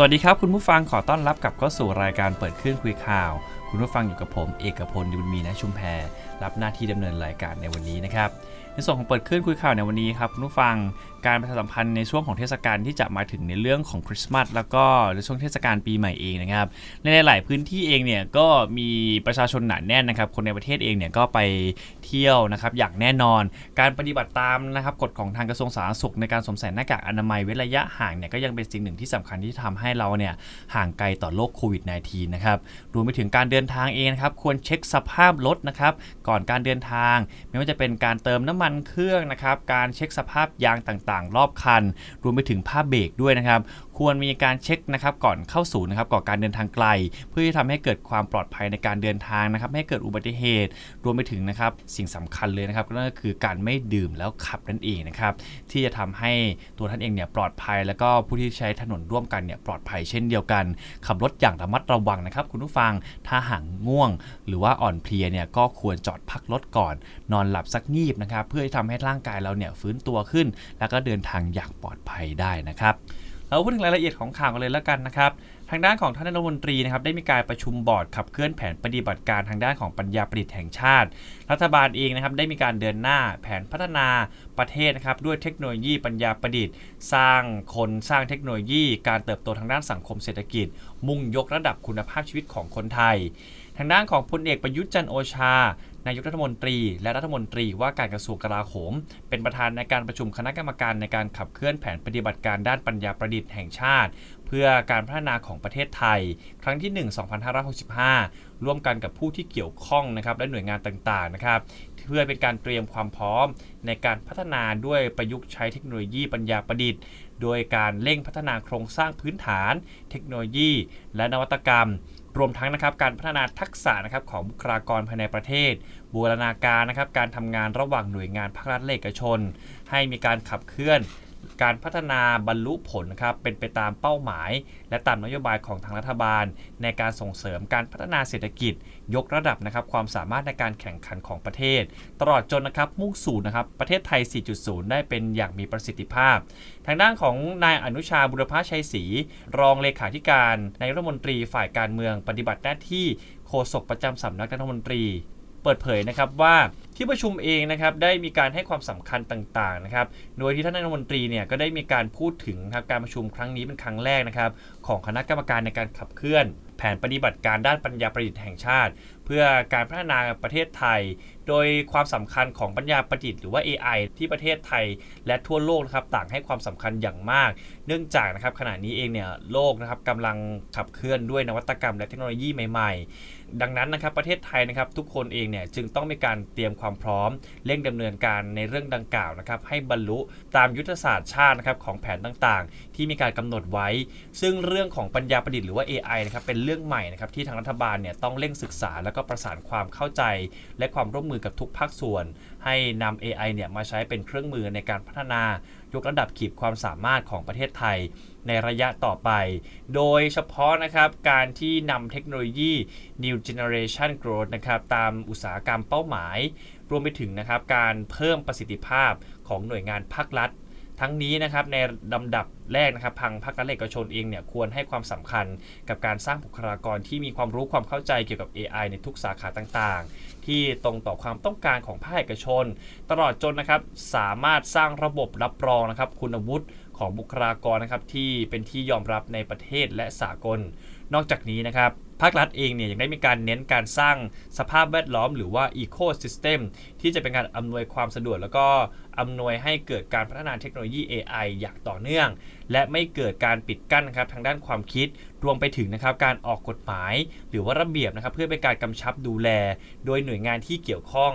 สวัสดีครับ คุณผู้ฟังขอต้อนรับกลับเข้าสู่รายการเปิดเครื่องคุยข่าว คุณผู้ฟังอยู่กับผมเอกพลดิบุญมีนะชุมแพรรับหน้าที่ดำเนินรายการในวันนี้นะครับในส่วนของเปิดเครื่องคุยข่าวในวันนี้ครับคุณผู้ฟังการประชาสัมพันธ์ในช่วงของเทศกาลที่จะมาถึงในเรื่องของคริสต์มาสแล้วก็ในช่วงเทศกาลปีใหม่เองนะครับในหลายพื้นที่เองเนี่ยก็มีประชาชนหนาแน่นนะครับ คนในประเทศเองเนี่ยก็ไปเที่ยวนะครับอย่างแน่นอน การปฏิบัติตามนะครับกฎของทางกระทรวงสาธารณสุขในการสวมใส่หน้ากากอนามัยเว้นระยะห่างเนี่ยก็ยังเป็นสิ่งหนึ่งที่สำคัญที่ทำให้เราเนี่ยห่างไกลต่อโรคโควิด -19 นะครับรวมไปถึงการเดินทางเองนะครับควรเช็คสภาพรถนะครับก่อนการเดินทาง ไม่ว่าจะเป็นการเติมน้ำมันเครื่องนะครับการเช็คสภาพยางต่างๆ รอบคัน รวมไปถึงผ้าเบรกด้วยนะครับ ควรมีการเช็คนะครับก่อนเข้าสู่นะครับก่อนการเดินทางไกล เพื่อที่ทำให้เกิดความปลอดภัยในการเดินทางนะครับไม่ให้เกิดอุบัติเหตุ รวมไปถึงนะครับสิ่งสำคัญเลยนะครับก็นั่นก็คือการไม่ดื่มแล้วขับนั่นเองนะครับที่จะทำให้ตัวท่านเองเนี่ยปลอดภัย แล้วก็ผู้ที่ใช้ถนนร่วมกันเนี่ยปลอดภัยเช่นเดียวกัน ขับรถอย่างระมัดระวังนะครับคุณผู้ฟังถ้าห่างง่วง หรือว่าอ่อนเพลียเนี่ยก็ควรจอดพักรถก่อน นอนหลับสักงีบนะครับเพื่อที่ทำให้ร่างกายเราเนี่ยฟื้นตัวขึ้น แล้วก็เดินทางอย่างปลอดภัยได้นะครับ เราพูดถึงรายละเอียดของข่าวกันเลยแล้วกันนะครับ ทางด้านของท่านนายกรัฐมนตรีนะครับได้มีการประชุมบอร์ดขับเคลื่อนแผนปฏิบัติการทางด้านของปัญญาประดิษฐ์แห่งชาติ รัฐบาลเองนะครับได้มีการเดินหน้าแผนพัฒนาประเทศนะครับด้วยเทคโนโลยีปัญญาประดิษฐ์ สร้างคนสร้างเทคโนโลยี การเติบโตทางด้านสังคมเศรษฐกิจ มุ่งยกระดับคุณภาพชีวิตของคนไทย ทางด้านของพลเอกประยุทธ์จันโอชา นายกรัฐมนตรี และรัฐมนตรีว่าการกระทรวงกลาโหม เป็นประธานในการประชุมคณะกรรมการในการขับเคลื่อนแผนปฏิบัติการด้านปัญญาประดิษฐ์แห่งชาติ เพื่อการพัฒนาของประเทศไทย ครั้งที่ 1 2565 ร่วมกันกับผู้ที่เกี่ยวข้องนะครับและหน่วยงานต่างๆนะครับเพื่อเป็นการเตรียมความพร้อมในการพัฒนาด้วยประยุกต์ใช้เทคโนโลยีปัญญาประดิษฐ์ โดยการเร่งพัฒนาโครงสร้างพื้นฐาน เทคโนโลยี และนวัตกรรม รวมทั้งนะครับการพัฒนาทักษะนะครับของบุคลากรภายในประเทศ บูรณาการนะครับการทำงานระหว่างหน่วยงานภาครัฐและเอกชน ให้มีการขับเคลื่อนการพัฒนาบรรลุผลนะครับเป็นไปตามเป้าหมาย และตามนโยบายของทางรัฐบาล ในการส่งเสริมการพัฒนาเศรษฐกิจ ยกระดับนะครับความสามารถในการแข่งขันของประเทศ ตลอดจนนะครับมุ่งสู่นะครับประเทศไทย 4.0 ได้เป็นอย่างมีประสิทธิภาพ ทางด้านของนายอนุชาบุรพชัยศรีรองเลขาธิการนายรัฐมนตรีฝ่ายการเมืองปฏิบัติหน้าที่โฆษกประจำสำนักรัฐมนตรี ปิดเผยนะครับว่าที่ประชุมเองนะครับได้มีการให้ความสำคัญต่างๆนะครับโดยที่ท่านนายรัฐมนตรีเนี่ยก็ได้มีการพูดถึงครับการประชุมครั้งนี้เป็นครั้งแรกนะครับของคณะกรรมการในการขับเคลื่อน แผนปฏิบัติการด้านปัญญาประดิษฐ์แห่งชาติ เพื่อการพัฒนาประเทศไทย โดยความสำคัญของปัญญาประดิษฐ์หรือว่า AI ที่ประเทศไทยและทั่วโลกนะครับต่างให้ความสำคัญอย่างมาก เนื่องจากนะครับขณะนี้เองเนี่ยโลกนะครับกำลังขับเคลื่อนด้วยนวัตกรรมและเทคโนโลยีใหม่ ๆ ดังนั้นนะครับประเทศไทยนะครับทุกคนเองเนี่ยจึงต้องมีการเตรียมความพร้อมเร่งดำเนินการในเรื่องดังกล่าวนะครับให้บรรลุตามยุทธศาสตร์ชาตินะครับของแผนต่างๆ ที่มีการกำหนดไว้ ซึ่งเรื่องของปัญญาประดิษฐ์หรือว่า AI นะครับเป็นเรื่องใหม่นะครับที่ทางรัฐบาลเนี่ยต้องเร่งศึกษาแล้วก็ประสานความเข้าใจ และความร่วมมือกับทุกภาคส่วน ให้นำ AI เนี่ยมาใช้เป็นเครื่องมือในการพัฒนายกระดับขีดความสามารถของประเทศไทยในระยะต่อไป โดยเฉพาะนะครับการที่นำเทคโนโลยี New Generation Growth นะครับตามอุตสาหกรรมเป้าหมาย รวมไปถึงนะครับการเพิ่มประสิทธิภาพของหน่วยงานภาครัฐ ทั้งนี้นะครับในลำดับแรกนะครับพังภาครัฐและเอกชนเองเนี่ยควรให้ความสำคัญกับการสร้างบุคลากรที่มีความรู้ความเข้าใจเกี่ยวกับ AI ในทุกสาขาต่างๆ ที่ตรงต่อความต้องการของภาคเอกชน ตลอดจนนะครับสามารถสร้างระบบรับรองนะครับคุณวุฒิของบุคลากรนะครับที่เป็นที่ยอมรับในประเทศและสากล นอกจากนี้นะครับภาครัฐเองเนี่ยยังได้มีการเน้นการสร้างสภาพแวดล้อมหรือว่า Ecosystem ที่จะเป็นการอำนวยความสะดวกแล้วก็อำนวยให้เกิดการพัฒนาเทคโนโลยี AI อย่างต่อเนื่อง และไม่เกิดการปิดกั้นนะครับทางด้านความคิดรวมไปถึงนะครับการออกกฎหมาย หรือว่าระเบียบนะครับเพื่อเป็นการกำชับดูแล โดยหน่วยงานที่เกี่ยวข้อง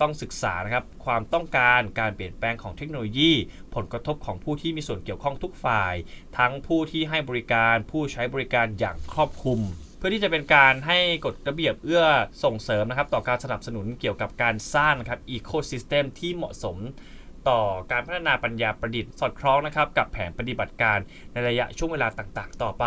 ต้องศึกษานะครับความต้องการการเปลี่ยนแปลงของเทคโนโลยี ผลกระทบของผู้ที่มีส่วนเกี่ยวข้องทุกฝ่าย ทั้งผู้ที่ให้บริการผู้ใช้บริการอย่างครอบคลุม เพื่อที่จะเป็นการให้กฎระเบียบเอื้อส่งเสริมนะครับ ต่อการสนับสนุนเกี่ยวกับการสร้างนะครับอีโคซิสเต็มที่เหมาะสมต่อการพัฒนาปัญญาประดิษฐ์สอดคล้องนะครับกับแผนปฏิบัติการในระยะช่วงเวลาต่างๆ ต่อไป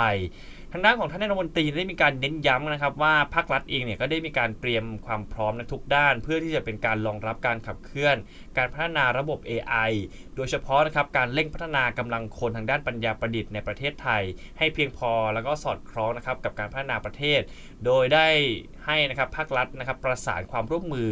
างด้านของท่านนายกรัฐมนตรีได้มีการเน้นย้ำนะครับว่าภาครัฐเองเนี่ยก็ได้มีการเตรียมความพร้อมในทุกด้าน เพื่อที่จะเป็นการรองรับการขับเคลื่อน การพัฒนาระบบ AI โดยเฉพาะนะครับการเร่งพัฒนากำลังคนทางด้านปัญญาประดิษฐ์ในประเทศไทย ให้เพียงพอแล้วก็สอดคล้องนะครับกับการพัฒนาประเทศ โดยได้ให้นะครับภาครัฐนะครับประสานความร่วมมือ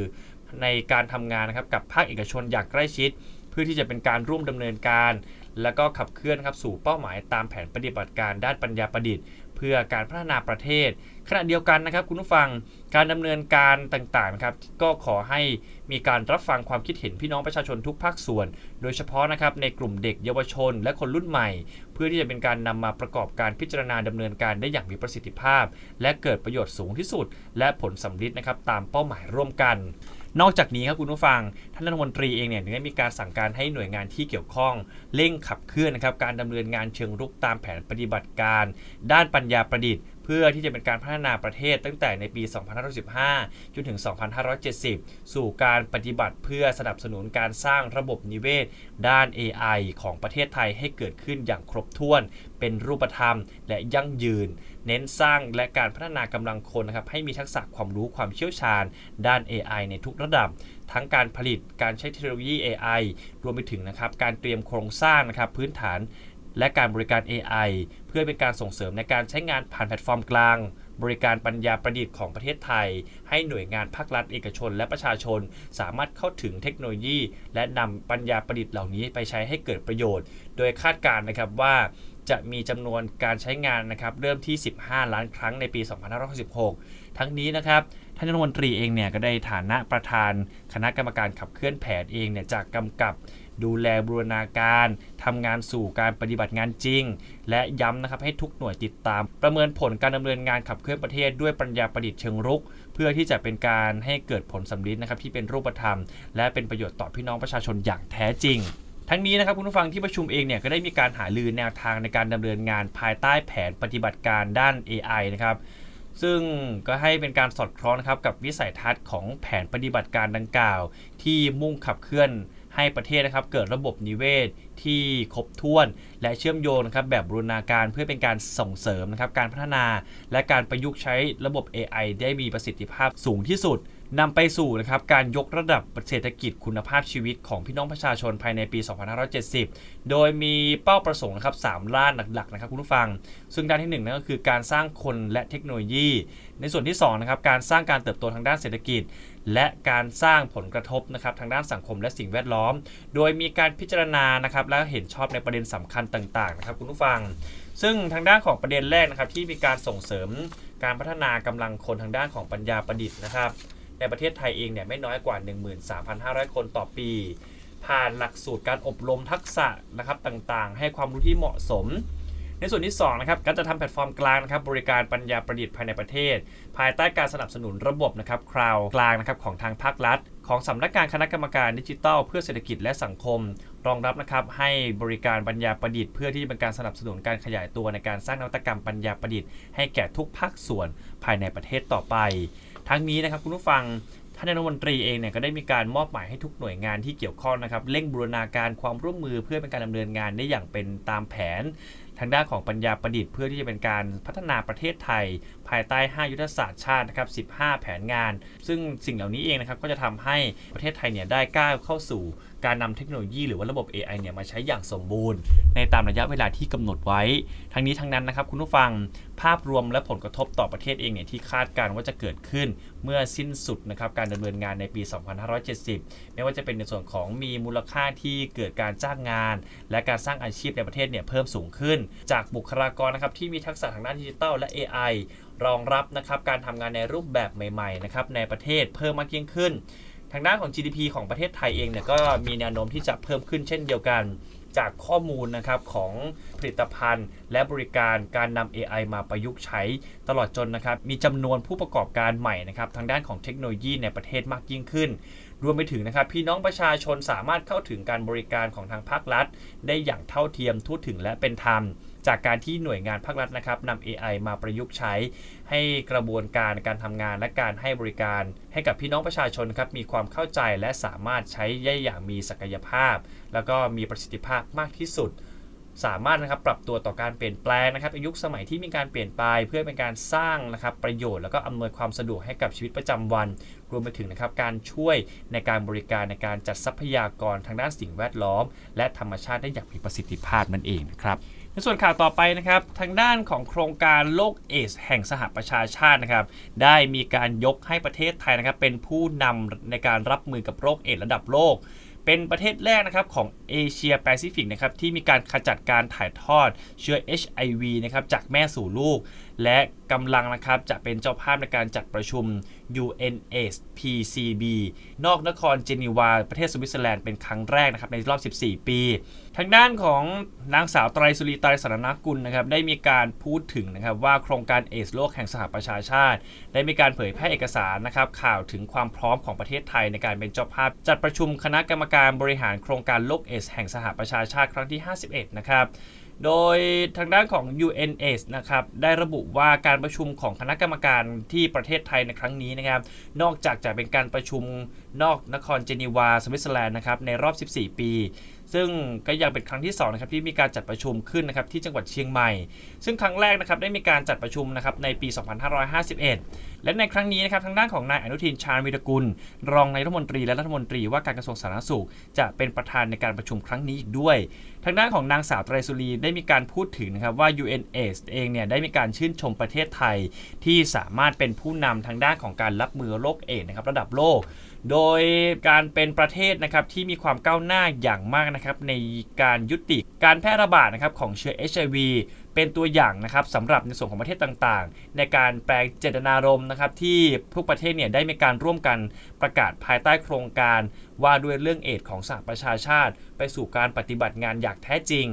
ในการทำงานนะครับกับภาคเอกชนอย่างใกล้ชิด เพื่อที่จะเป็นการร่วมดำเนินการ แล้วก็ขับเคลื่อนครับสู่เป้าหมายตามแผนปฏิบัติการด้านปัญญาประดิษฐ์ เพื่อการพัฒนาประเทศ ขณะเดียวกันนะครับคุณผู้ฟังการดำเนินการต่างๆนะครับก็ขอให้มีการรับฟังความคิดเห็นพี่น้องประชาชนทุกภาคส่วน โดยเฉพาะนะครับในกลุ่มเด็กเยาวชน และคนรุ่นใหม่ เพื่อที่จะเป็นการนำมาประกอบการพิจารณาดำเนินการได้อย่างมีประสิทธิภาพ และเกิดประโยชน์สูงที่สุด และผลสำลิดนะครับตามเป้าหมายร่วมกันนอกจากนี้ครับคุณผู้ฟัง ท่านรัฐมนตรีเองเนี่ยได้มีการสั่งการให้หน่วยงานที่เกี่ยวข้อง เร่งขับเคลื่อนนะครับการดำเนินงานเชิงรุกตามแผนปฏิบัติการ ด้านปัญญาประดิษฐ์ เพื่อที่จะเป็นการพัฒนาประเทศตั้งแต่ในปี 2515 จนถึง 2570 สู่การปฏิบัติเพื่อสนับสนุนการสร้างระบบนิเวศ ด้าน AI ของประเทศไทยให้เกิดขึ้นอย่างครบถ้วน เป็นรูปธรรม และยั่งยืน เน้นสร้างและการพัฒนากำลังคนนะครับให้มีทักษะความรู้ความเชี่ยวชาญ ด้าน AI ในทุกระดับ ทั้งการผลิตการใช้เทคโนโลยี AI รวมไปถึงนะครับการเตรียมโครงสร้างนะครับพื้นฐาน และการบริการ AI เพื่อเป็นการส่งเสริมในการใช้งานผ่านแพลตฟอร์มกลาง บริการปัญญาประดิษฐ์ของประเทศไทย ให้หน่วยงานภาครัฐเอกชน และประชาชน สามารถเข้าถึงเทคโนโลยี และนำปัญญาประดิษฐ์เหล่านี้ไปใช้ให้เกิดประโยชน์ โดยคาดการณ์นะครับว่าจะมีจำนวนการใช้งานนะครับเริ่มที่ 15 ล้านครั้งในปี 2566 ทั้งนี้นะครับท่านรัฐมนตรีเองเนี่ยก็ได้ฐานะประธานคณะกรรมการขับเคลื่อนแผนเองเนี่ยจากกำกับ ดูแลบูรณาการทำงานสู่การปฏิบัติงานจริง และย้ำนะครับให้ทุกหน่วยติดตาม ประเมินผลการดำเนินงานขับเคลื่อนประเทศด้วยปัญญาประดิษฐ์เชิงรุก เพื่อที่จะเป็นการให้เกิดผลสำลิดนะครับที่เป็นรูปธรรม และเป็นประโยชน์ต่อพี่น้องประชาชนอย่างแท้จริงทั้งนี้นะครับคุณผู้ฟังที่ประชุมเองเนี่ยก็ได้มีการหารือแนวทางในการดำเนินงานภายใต้แผนปฏิบัติการด้าน AI นะครับซึ่งก็ให้เป็นการสอดคล้องนะครับกับวิสัยทัศน์ของแผนปฏิบัติการดังกล่าว ที่มุ่งขับเคลื่อน ให้ประเทศนะครับเกิดระบบนิเวศที่ครบถ้วน และเชื่อมโยงนะครับแบบบูรณาการเพื่อเป็นการส่งเสริมนะครับการพัฒนา และการประยุกต์ใช้ระบบ AI ได้มีประสิทธิภาพสูงที่สุด นำไปสู่นะครับการยกระดับเศรษฐกิจคุณภาพชีวิตของพี่น้องประชาชนภายในปี 2570 โดยมีเป้าประสงค์นะครับ3ด้านหลักๆนะครับคุณผู้ฟัง ซึ่งด้านที่1นั่นก็คือการสร้างคนและเทคโนโลยี ในส่วนที่2นะครับการสร้างการเติบโตทางด้านเศรษฐกิจ และการสร้างผลกระทบนะครับทางด้านสังคมและสิ่งแวดล้อม โดยมีการพิจารณานะครับและเห็นชอบในประเด็นสำคัญต่างๆนะครับคุณผู้ฟัง ซึ่งทางด้านของประเด็นแรกนะครับที่มีการส่งเสริมการพัฒนากำลังคนทางด้านของปัญญาประดิษฐ์นะครับ ในประเทศไทยเองเนี่ยไม่น้อยกว่า 13,500 คนต่อปี ผ่านหลักสูตรการอบรมทักษะนะครับต่างๆ ให้ความรู้ที่เหมาะสม ในส่วนที่2นะครับการจะทำแพลตฟอร์มกลางนะครับบริการปัญญาประดิษฐ์ภายในประเทศ ภายใต้การสนับสนุนระบบนะครับคราวกลางนะครับของทางภาครัฐ ของสำนักงานคณะกรรมการดิจิทัล เพื่อเศรษฐกิจและสังคม รองรับนะครับให้บริการปัญญาประดิษฐ์เพื่อที่จะเป็นการสนับสนุนการขยายตัวในการสร้างนวัตกรรมปัญญาประดิษฐ์ให้แก่ทุกภาคส่วนภายในประเทศต่อไป ทั้งนี้นะครับคุณผู้ฟังท่านนายกรัฐมนตรีเองเนี่ยก็ได้มีการมอบหมายให้ทุกหน่วยงานที่เกี่ยวข้องนะครับเร่งบูรณาการความร่วมมือเพื่อเป็นการดำเนินงานได้อย่างเป็นตามแผน ทางด้านของปัญญาประดิษฐ์เพื่อที่จะเป็นการพัฒนาประเทศไทยภายใต้ 5 ยุทธศาสตร์ชาตินะครับ 15 แผนงาน ซึ่งสิ่งเหล่านี้เองนะครับก็จะทำให้ประเทศไทยเนี่ยได้ก้าวเข้าสู่การนำเทคโนโลยีหรือว่าระบบ AI เนี่ยมาใช้อย่างสมบูรณ์ ในตามระยะเวลาที่กำหนดไว้ ทั้งนี้ทั้งนั้นนะครับคุณผู้ฟังภาพรวมและผลกระทบต่อประเทศเองเนี่ยที่คาดการณ์ว่าจะเกิดขึ้นเมื่อสิ้นสุดนะครับการดำเนินงานในปี 2570 ไม่ว่าจะเป็นในส่วนของมีมูลค่าที่เกิดการจ้างงาน และการสร้างอาชีพในประเทศเนี่ยเพิ่มสูงขึ้น จากบุคลากรนะครับที่มีทักษะทางด้านดิจิทัลและ AI รองรับนะครับการทำงานในรูปแบบใหม่ๆนะครับในประเทศเพิ่มมากยิ่งขึ้น ทางด้านของ GDP ของประเทศไทยเองเนี่ยก็มีแนวโน้มที่จะเพิ่มขึ้นเช่นเดียวกันจากข้อมูลนะครับของผลิตภัณฑ์ และบริการการนำ AI มาประยุกต์ใช้ตลอดจนนะครับมีจำนวนผู้ประกอบการใหม่นะครับทางด้านของเทคโนโลยีในประเทศมากยิ่งขึ้น รวมไปถึงนะครับพี่น้องประชาชนสามารถเข้าถึงการบริการของทางภาครัฐ ได้อย่างเท่าเทียมทั่วถึงและเป็นธรรม จากการที่หน่วยงานภาครัฐนะครับนำ AI มาประยุกต์ใช้ให้กระบวนการการทำงานและการให้บริการ ให้กับพี่น้องประชาชนครับมีความเข้าใจและสามารถใช้ได้อย่างมีศักยภาพ แล้วก็มีประสิทธิภาพมากที่สุด สามารถนะครับปรับตัวต่อการเปลี่ยนแปลงนะครับในยุคสมัยที่มีการเปลี่ยนไปเพื่อเป็นการสร้างนะครับประโยชน์แล้วก็อำนวยความสะดวกให้กับชีวิตประจำวัน รวมไปถึงนะครับการช่วยในการบริการในการจัดทรัพยากรทางด้านสิ่งแวดล้อม และธรรมชาติได้อย่างมีประสิทธิภาพนั่นเองนะครับในส่วนข่าวต่อไปนะครับ ทางด้านของโครงการโลกเอสแห่งสหประชาชาตินะครับ ได้มีการยกให้ประเทศไทยนะครับเป็นผู้นำในการรับมือกับโรคเอดส์ระดับโลก เป็นประเทศแรกนะครับของเอเชียแปซิฟิกนะครับที่มีการขจัดการถ่ายทอดเชื้อ HIV นะครับจากแม่สู่ลูก และกำลังนะครับจะเป็นเจ้าภาพในการจัดประชุม UNSPCB นอกนครเจนีวา ประเทศสวิตเซอร์แลนด์เป็นครั้งแรกนะครับในรอบ 14 ปี ทางด้านของนางสาวไตรสุรีไตรสรณกุลนะครับได้มีการพูดถึงนะครับว่าโครงการเอสโลกแห่งสหประชาชาติ ได้มีการเผยแพร่เอกสารนะครับข่าวถึงความพร้อมของประเทศไทยในการเป็นเจ้าภาพ จัดประชุมคณะกรรมการบริหารโครงการโลกเอสแห่งสหประชาชาติครั้งที่ 51 นะครับ โดยทางด้านของ UNS นะครับได้ระบุว่าการประชุมของคณะกรรมการที่ประเทศไทยในครั้งนี้นะครับ นอกจากจะเป็นการประชุมนอกนครเจนีวาสวิตเซอร์แลนด์นะครับในรอบ 14 ปี ซึ่งก็ยังเป็นครั้งที่2นะครับที่มีการจัดประชุมขึ้นนะครับที่จังหวัดเชียงใหม่ ซึ่งครั้งแรกนะครับได้มีการจัดประชุมนะครับในปี 2551 และในครั้งนี้นะครับทางด้านของนายอนุทินชาญวิรกุล รองนายรัฐมนตรีและรัฐมนตรีว่าการกระทรวงสาธารณสุข จะเป็นประธานในการประชุมครั้งนี้อีกด้วย ทางด้านของนางสาวไตรสุรีได้มีการพูดถึงนะครับว่า UNAIDS เองเนี่ยได้มีการชื่นชมประเทศไทย ที่สามารถเป็นผู้นำทางด้านของการรับมือโรคเอดนะครับระดับโลกโดยการเป็นประเทศนะครับที่มีความก้าวหน้าอย่างมากนะครับในการยุติการแพร่ระบาดนะครับของเชื้อ HIV เป็นตัวอย่างนะครับสำหรับในส่วนของประเทศต่างๆ ในการแปลงเจตนารมณ์นะครับที่ทุกประเทศเนี่ยได้มีการร่วมกันประกาศภายใต้โครงการว่าด้วยเรื่องเอดของสหประชาชาติ ไปสู่การปฏิบัติงานอย่างแท้จริง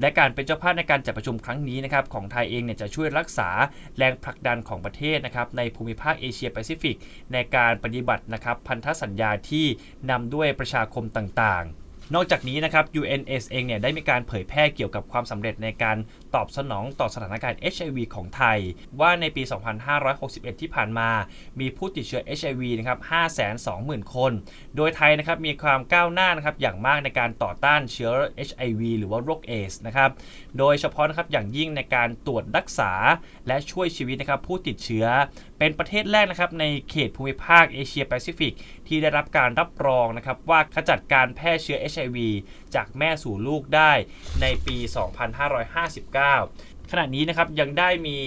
และการเป็นเจ้าภาพในการจัดประชุมครั้งนี้นะครับของไทยเองเนี่ยจะช่วยรักษาแรงผลักดันของประเทศนะครับในภูมิภาคเอเชียแปซิฟิกในการปฏิบัตินะครับพันธสัญญาที่นำด้วยประชาคมต่างๆ นอกจากนี้นะครับ UNS เองเนี่ยได้มีการเผยแพร่เกี่ยวกับความสำเร็จในการตอบสนองต่อสถานการณ์ HIV ของไทย ว่าในปี 2561 ที่ผ่านมา มีผู้ติดเชื้อ HIV นะครับ520,000 คน โดยไทยนะครับมีความก้าวหน้านะครับอย่างมากในการต่อต้านเชื้อ HIV หรือว่าโรคเอสนะครับโดยเฉพาะนะครับอย่างยิ่งในการตรวจรักษาและช่วยชีวิตนะครับผู้ติดเชื้อ เป็นประเทศแรกนะครับในเขตภูมิภาคเอเชียแปซิฟิกที่ได้รับการรับรองนะครับว่าขจัดการแพร่เชื้อ HIV จากแม่สู่ลูกได้ในปี 2559 ขณะนี้นะครับยังได้มี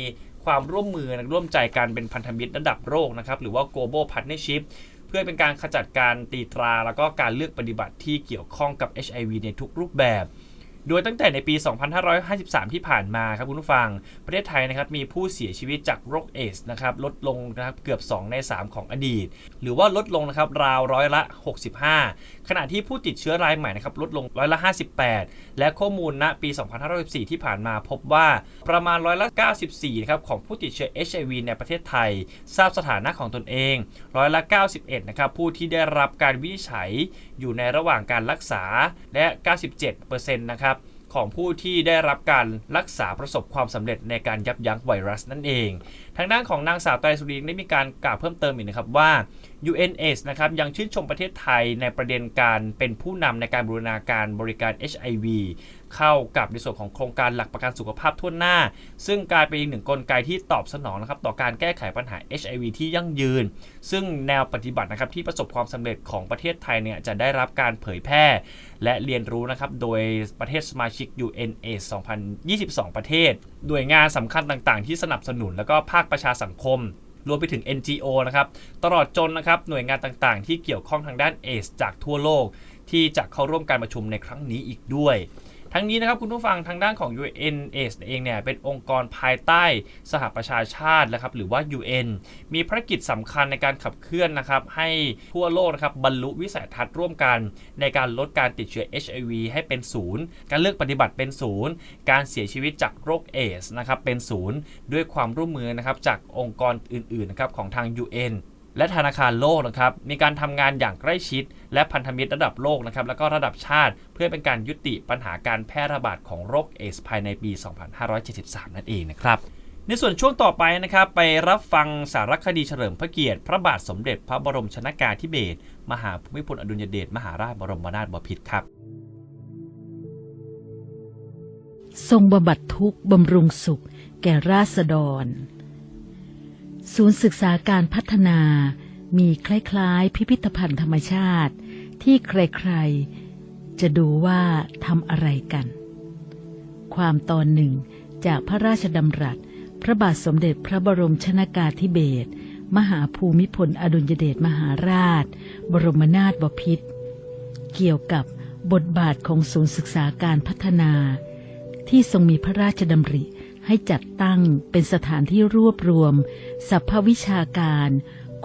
ความร่วมมือร่วมใจกันเป็นพันธมิตรระดับโลกนะครับหรือว่า global partnership เพื่อเป็นการขจัดการตีตรา แล้วก็การเลือกปฏิบัติที่เกี่ยวข้องกับ HIV ในทุกรูปแบบ โดยตั้งแต่ในปี 2553 ที่ผ่านมาครับคุณผู้ฟัง ประเทศไทยนะครับมีผู้เสียชีวิตจากโรคเอสนะครับลดลงนะครับเกือบ 2 ใน 3 ของอดีต หรือว่าลดลงนะครับราวร้อยละ 65 ขณะที่ผู้ติดเชื้อรายใหม่นะครับลดลงร้อยละ 58 และข้อมูลณปี 2564ที่ผ่านมาพบว่าประมาณร้อยละ 94นะครับของผู้ติดเชื้อ HIV ในประเทศไทย ทราบสถานะของตนเองร้อยละ 91 นะครับผู้ที่ได้รับการวินิจฉัยอยู่ในระหว่างการรักษาและ 97%นะครับ ของผู้ที่ได้รับการรักษาประสบความสำเร็จในการยับยั้งไวรัสนั่นเอง ทางด้านของนางสาวไตรสุรีได้มีการกล่าวเพิ่มเติมอีกนะครับว่า UNS นะครับยังชื่นชมประเทศไทยในประเด็นการเป็นผู้นำในการบูรณาการบริการ HIV เข้ากับในส่วนของโครงการหลักประกันสุขภาพทั่วหน้า ซึ่งกลายเป็นอีกหนึ่งกลไกที่ตอบสนองนะครับต่อการแก้ไขปัญหา HIV ที่ยั่งยืน ซึ่งแนวปฏิบัตินะครับที่ประสบความสำเร็จของประเทศไทยเนี่ยจะได้รับการเผยแพร่ และเรียนรู้นะครับโดยประเทศสมาชิก UNA 2022 ประเทศหน่วยงานสำคัญต่างๆ ที่สนับสนุนแล้วก็ภาคประชาสังคม รวมไปถึง NGO นะครับตลอดจนนะครับหน่วยงานต่างๆ ที่เกี่ยวข้องทางด้านเอสจากทั่วโลก ที่จะเข้าร่วมการประชุมในครั้งนี้อีกด้วย ทั้งนี้นะครับคุณผู้ฟังทางด้านของ UNAIDS เองเนี่ยเป็นองค์กรภายใต้สหประชาชาตินะครับหรือว่า UN มีภารกิจสำคัญในการขับเคลื่อนนะครับให้ทั่วโลกนะครับบรรลุวิสัยทัศน์ร่วมกัน ในการลดการติดเชื้อ HIV ให้เป็นศูนย์การเลือกปฏิบัติเป็นศูนย์การเสียชีวิตจากโรคเอสนะครับเป็นศูนย์ด้วยความร่วมมือนะครับจากองค์กรอื่นๆนะครับของทาง UN และธนาคารโลกนะครับมีการทำงานอย่างใกล้ชิด และพันธมิตรระดับโลกนะครับแล้วก็ระดับชาติ เพื่อเป็นการยุติปัญหาการแพร่ระบาดของโรคเอสภายในปี 2573 นั่นเองนะครับในส่วนช่วงต่อไปนะครับไปรับฟังสารคดีเฉลิมพระเกียรติ พระบาทสมเด็จพระบรมชนากาธิเบศรมหาภูมิพลอดุลยเดชมหาราชบรมนาถบพิตรครับทรงบำบัดทุกข์บำรุงสุข แก่ราษฎร ศูนย์ศึกษาการพัฒนา มีคล้ายๆ พิพิธภัณฑ์ธรรมชาติ ที่ใครๆ จะดูว่าทำอะไรกัน ความตอนหนึ่งจากพระราชดำรัส พระบาทสมเด็จพระบรมชนากาธิเบศรมหาภูมิพลอดุลยเดชมหาราช บรมนาถบพิตรเกี่ยวกับบทบาทของศูนย์ศึกษาการพัฒนา ที่ทรงมีพระราชดำริ ให้จัดตั้งเป็นสถานที่รวบรวมสรรพวิชาการ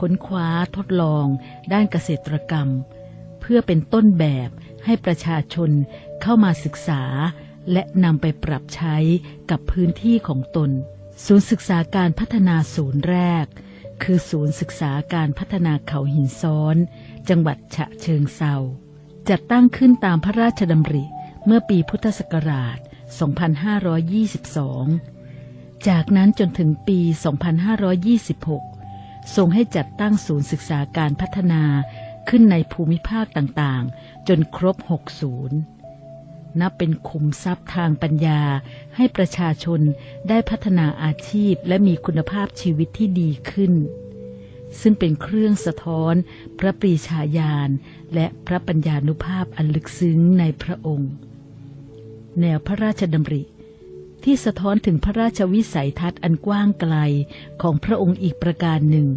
ค้นคว้าทดลอง ด้านเกษตรกรรม เพื่อเป็นต้นแบบให้ประชาชนเข้ามาศึกษา และนำไปปรับใช้กับพื้นที่ของตน ศูนย์ศึกษาการพัฒนาศูนย์แรก คือศูนย์ศึกษาการพัฒนาเขาหินซ้อน จังหวัดฉะเชิงเซาจัดตั้งขึ้นตามพระราชดำริเมื่อปีพุทธศักราช 2522 จากนั้นจนถึงปี 2526 ทรงให้จัดตั้งศูนย์ศึกษาการพัฒนาขึ้นในภูมิภาคต่างๆ จนครบ6ศูนย์นับเป็นคุมทรัพย์ทางปัญญาให้ประชาชนได้พัฒนาอาชีพและมีคุณภาพชีวิตที่ดีขึ้น ซึ่งเป็นเครื่องสะท้อน พระปรีชาญาณและพระปัญญานุภาพอันลึกซึ้งในพระองค์ แนวพระราชดำริ ที่สะท้อนถึงพระราชวิสัยทัศน์อันกว้างไกลของพระองค์อีกประการหนึ่ง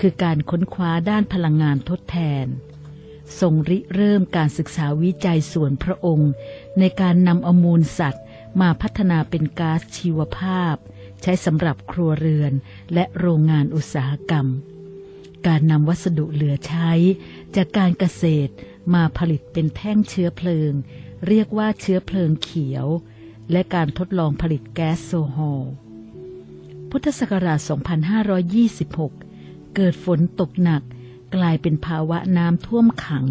คือการค้นคว้าด้านพลังงานทดแทน ทรงริเริ่มการศึกษาวิจัยส่วนพระองค์ ในการนำอมูลสัตว์ มาพัฒนาเป็นก๊าซชีวภาพ ใช้สำหรับครัวเรือนและโรงงานอุตสาหกรรม การนำวัสดุเหลือใช้ จากการเกษตรมาผลิตเป็นแท่งเชื้อเพลิง เรียกว่าเชื้อเพลิงเขียว และการทดลองผลิตแก๊สโซฮอลพุทธศักราช 2526 เกิดฝนตกหนักกลายเป็นภาวะน้ำท่วมขัง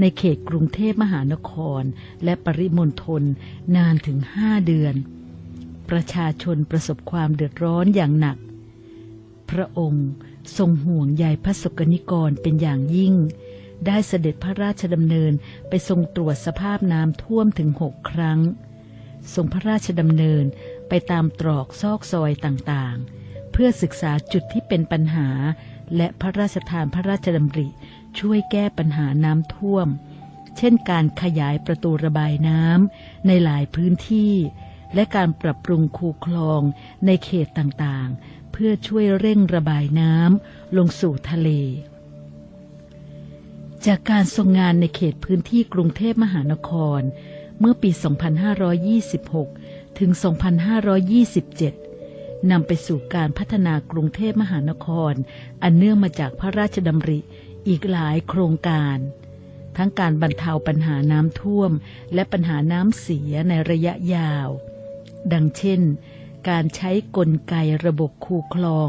ในเขตกรุงเทพมหานคร และปริมณฑลนานถึงห้าเดือน ประชาชนประสบความเดือดร้อนอย่างหนัก พระองค์ทรงห่วงใยพระสกนิกรเป็นอย่างยิ่ง ได้เสด็จพระราชดำเนินไปทรงตรวจสภาพน้ำท่วมถึงหกครั้ง ทรงพระราชดำเนินไปตามตรอกซอกซอยต่างๆ เพื่อศึกษาจุดที่เป็นปัญหา และพระราชทานพระราชดำริ ช่วยแก้ปัญหาน้ำท่วม เช่นการขยายประตูระบายน้ำในหลายพื้นที่ และการปรับปรุงคูคลองในเขตต่างๆ เพื่อช่วยเร่งระบายน้ำลงสู่ทะเลจากการทรงงานในเขตพื้นที่กรุงเทพมหานคร เมื่อปี 2526 ถึง 2527 นำไปสู่การพัฒนากรุงเทพมหานคร อันเนื่องมาจากพระราชดำริอีกหลายโครงการ ทั้งการบรรเทาปัญหาน้ำท่วม และปัญหาน้ำเสียในระยะยาว ดังเช่น การใช้กลไกระบบคูคลอง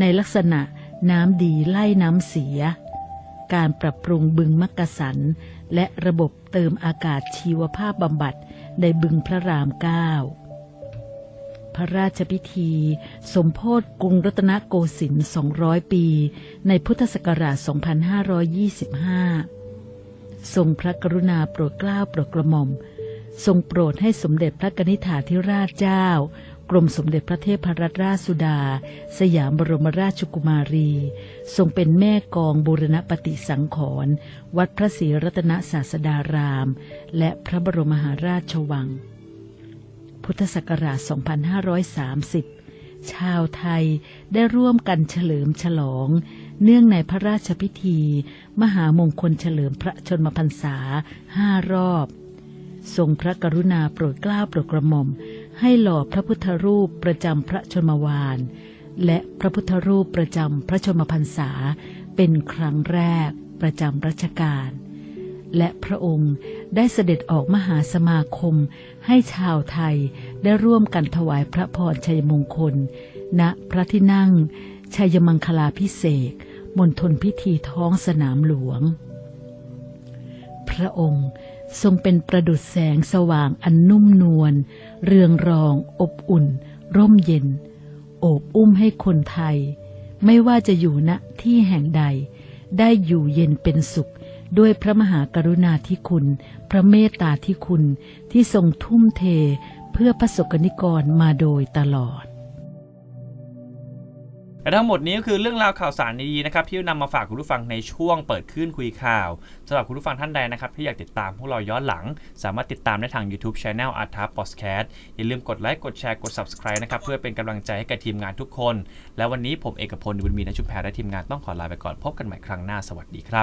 ในลักษณะน้ำดีไล่น้ำเสีย การปรับปรุงบึงมักกะสัน และระบบเติมอากาศชีวภาพบำบัดในบึงพระรามเก้าพระราชพิธี สมโพธกรุงรัตนโกสินทร์ 200 ปี ในพุทธศักราช 2525 ทรงพระกรุณาโปรดเกล้าโปรดกระหม่อม ทรงโปรดให้สมเด็จพระกนิษฐาธิราชเจ้า กรมสมเด็จพระเทพรัตนราชสุดา สยามบรมราชกุมารี ทรงเป็นแม่กองบูรณปฏิสังขรณ์วัดพระศรีรัตนศาสดาราม และพระบรมมหาราชวัง พุทธศักราช 2530 ชาวไทยได้ร่วมกันเฉลิมฉลอง เนื่องในพระราชพิธี มหามงคลเฉลิมพระชนมพรรษาห้ารอบ ทรงพระกรุณาโปรดเกล้าโปรดกระหม่อม ให้หล่อพระพุทธรูปประจำพระชนมวาน และพระพุทธรูปประจำพระชนมพรรษา เป็นครั้งแรกประจำรัชกาลและพระองค์ได้เสด็จออกมหาสมาคม ให้ชาวไทยได้ร่วมกันถวายพระพรชัยมงคล ณพระที่นั่ง ชัยมังคลาพิเศษมณฑลพิธีท้องสนามหลวง พระองค์ ทรงเป็นประดุจแสงสว่างอันนุ่มนวล เรืองรอง อบอุ่น ร่มเย็น โอบอุ้มให้คนไทย ไม่ว่าจะอยู่ณที่แห่งใด ได้อยู่เย็นเป็นสุข ด้วยพระมหากรุณาธิคุณ พระเมตตาธิคุณที่ทรงทุ่มเทเพื่อพื่อประสบกนิกรมาโดยตลอด และทั้งหมดนี้ก็คือเรื่องราวข่าวสารดีๆนะครับที่นำมาฝากคุณผู้ฟังในช่วงเปิดขึ้นคุยข่าวสำหรับคุณผู้ฟังท่านใดนะครับที่อยากติดตามพวกเราย้อนหลัง สามารถติดตามได้ทาง YouTube Channel a r t a p o d c a s t อย่าลืมกดไลค์กดแชร์กด Subscribe นะครับเพื่อเป็นกำลังใจให้กับทีมงานทุกคน และวันนี้ผมเอกพลบุญมีนชุมแพรและทีมงานต้องขอลาไปก่อนพบกันใหม่ครั้งหน้าสวัสดีครับ